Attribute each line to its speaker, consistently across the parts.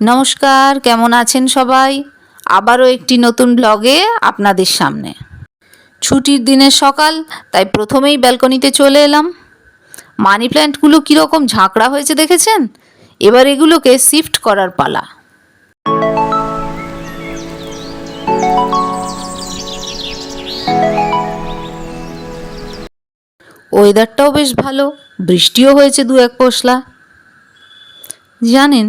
Speaker 1: নমস্কার, কেমন আছেন সবাই? আবারও একটি নতুন ব্লগে আপনাদের সামনে। ছুটির দিনের সকাল, তাই প্রথমেই ব্যালকনিতে চলে এলাম। মানি প্ল্যান্টগুলো কীরকম ঝাঁকড়া হয়েছে দেখেছেন? এবার এগুলোকে শিফট করার পালা। ওয়েদারটাও বেশ ভালো, বৃষ্টিও হয়েছে দু এক পশলা। জানেন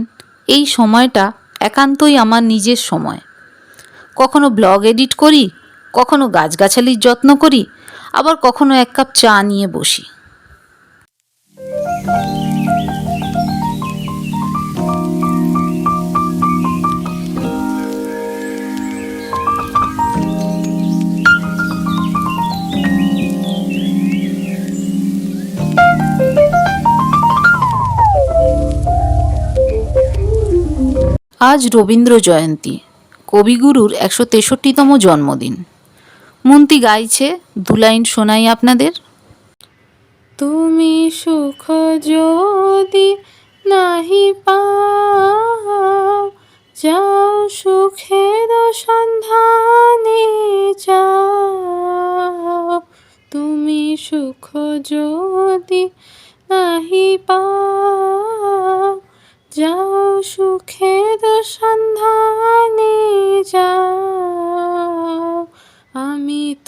Speaker 1: এই সময়টা একান্তই আমার নিজের সময়। কখনো ব্লগ এডিট করি, কখনো গাছগাছালির যত্ন করি, আবার কখনো এক কাপ চা নিয়ে বসি। আজ রবীন্দ্র জয়ন্তী। কবিগুরুর একশো তেষট্টিতম জন্মদিন। মন্ত্রী গাইছে দু লাইন শোনাই আপনাদের।
Speaker 2: তুমি সুখ যদি নাহি পা যাও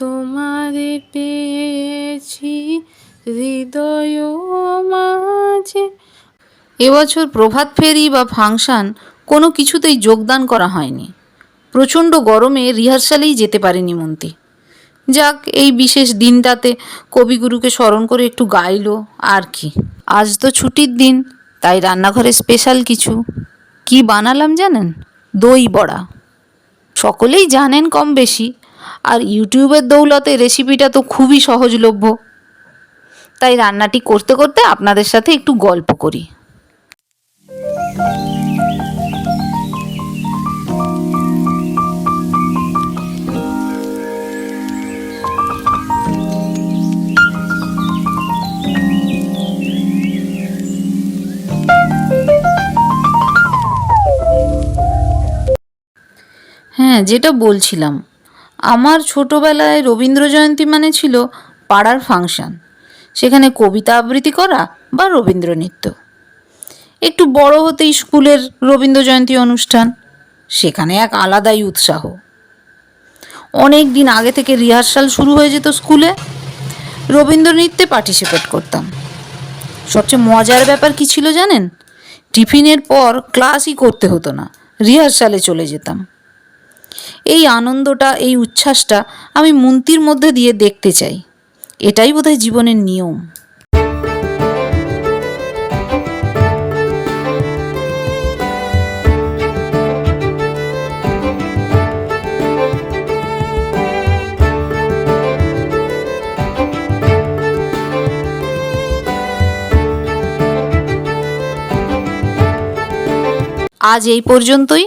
Speaker 2: তোমারে পেয়েছি হৃদয় মাঝে।
Speaker 1: এবছর প্রভাত ফেরি বা ফাংশন কোনো কিছুতেই যোগদান করা হয়নি। প্রচণ্ড গরমে রিহার্সালেই যেতে পারেনি মন্ত্রী যাক, এই বিশেষ দিনটাতে কবিগুরুকে স্মরণ করে একটু গাইলো আর কি। আজ তো ছুটির দিন, তাই রান্নাঘরে স্পেশাল কিছু। কি বানালাম জানেন? দই বড়া। সকলেই জানেন কম বেশি। আর ইউটিউবের দৌলতে রেসিপিটা তো খুবই সহজলভ্য। তাই রান্নাটি করতে করতে আপনাদের সাথে একটু গল্প করি। হ্যাঁ যেটা বলছিলাম আমার ছোটোবেলায় রবীন্দ্র জয়ন্তী মানে ছিল পাড়ার ফাংশন। সেখানে কবিতা আবৃত্তি করা বা রবীন্দ্র নৃত্য। একটু বড় হতেই স্কুলের রবীন্দ্র জয়ন্তী অনুষ্ঠান, সেখানে এক আলাদাই উৎসাহ। অনেক দিন আগে থেকে রিহার্সাল শুরু হয়ে যেত স্কুলে। রবীন্দ্র নৃত্যে পার্টিসিপেট করতাম। সবচেয়ে মজার ব্যাপার কি ছিল জানেন? টিফিনের পর ক্লাসই করতে হতো না, রিহার্সালে চলে যেতাম। এই আনন্দটা, এই উচ্ছ্বাসটা আমি মন্ত্রীর মধ্যে দিয়ে দেখতে চাই। এটাই বোধহয় জীবনের নিয়ম। আজ এই পর্যন্তই।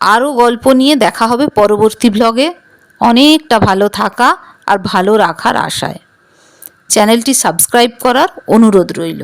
Speaker 1: আরও গল্প নিয়ে দেখা হবে পরবর্তী ব্লগে অনেকটা ভালো থাকা আর ভালো রাখার আশায়। চ্যানেলটি সাবস্ক্রাইব করার অনুরোধ রইল।